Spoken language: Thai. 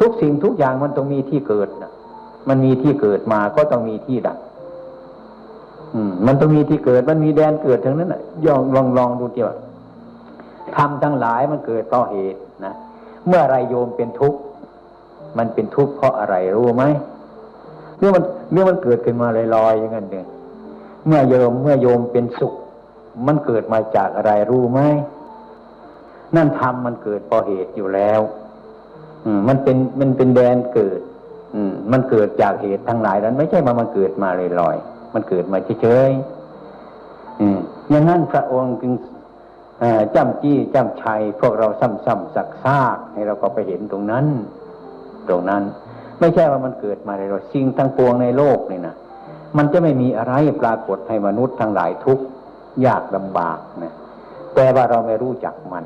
ทุกสิ่งทุกอย่างมันต้องมีที่เกิดนะมันมีที่เกิดมาก็ต้องมีที่ดับอืมมันต้องมีที่เกิด มันมีแดนเกิดทั้งนั้นนะยองลองลองดูเกี่ยวทำทั้งหลายมันเกิดเพราะเหตุนะเมื่อไรโยมเป็นทุกข์มันเป็นทุกข์เพราะอะไรรู้ไหมเมื่อมันเมื่อมันเกิดขึ้นมาลอยๆอย่างนั้นเนี่ยเมื่อโยมเมื่อโยมเป็นสุข มันเกิดมาจากอะไรรู้ไหมนั่นธรรมมันเกิดเพราะเหตุอยู่แล้ว มันเป็นมันเป็นแดนเกิด อืม มันเกิดจากเหตุทั้งหลายนั้น ไม่ใช่มามันเกิดมาลอยๆมันเกิดมาเฉยๆอืมอย่างนั้นพระองค์จึงจำจี้จ้ำชัย พวกเราซ้ำๆสักซากให้เราก็ไปเห็นตรงนั้น ตรงนั้น ไม่ใช่ว่ามันเกิดมาลอยๆสิ่งทั้งปวงในโลกนี่นะมันจะไม่มีอะไรปรากฏให้มนุษย์ทั้งหลายทุกข์ยากลำบากนะแต่ว่าเราไม่รู้จักมัน